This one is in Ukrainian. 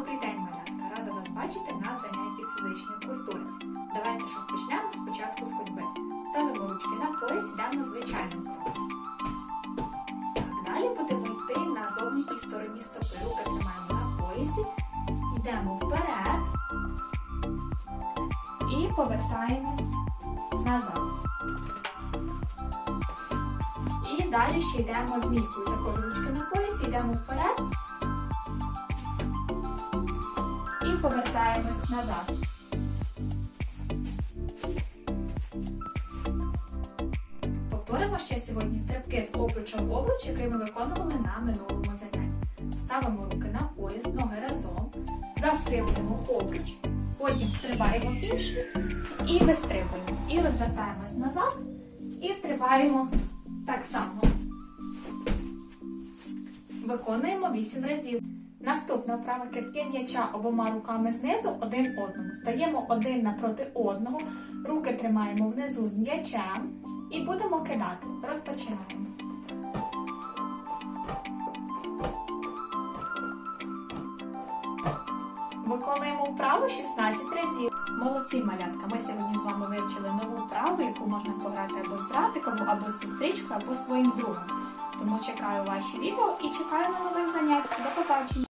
Добрий день, малятка! Рада вас бачити на занятті з фізичної культури. Давайте ж розпочнемо спочатку з ходьби. Ставимо ручки на пояс, йдемо звичайним кроком. Далі будемо йти на зовнішній стороні стопи. Руки тримаємо на поясі, йдемо вперед і повертаємось назад. І далі ще йдемо змійкою. Також ручки на поясі, йдемо вперед. Повертаємось назад. Повторимо ще сьогодні стрибки з обручем в обруч, який ми виконували на минулому занятті. Ставимо руки на пояс, ноги разом, застрибуємо обруч, потім стрибаємо інший і вистрибуємо. І розвертаємось назад і стрибаємо так само. Виконуємо 8 разів. Наступна вправа кидки м'яча обома руками знизу один одному. Стаємо один напроти одного, руки тримаємо внизу з м'ячем і будемо кидати. Розпочинаємо. Виконуємо вправу 16 разів. Молодці малятка. Ми сьогодні з вами вивчили нову вправу, яку можна пограти або з братиком, або з сестричкою, або своїм другом. Тому чекаю ваші відео і чекаю на нових занять. До побачення!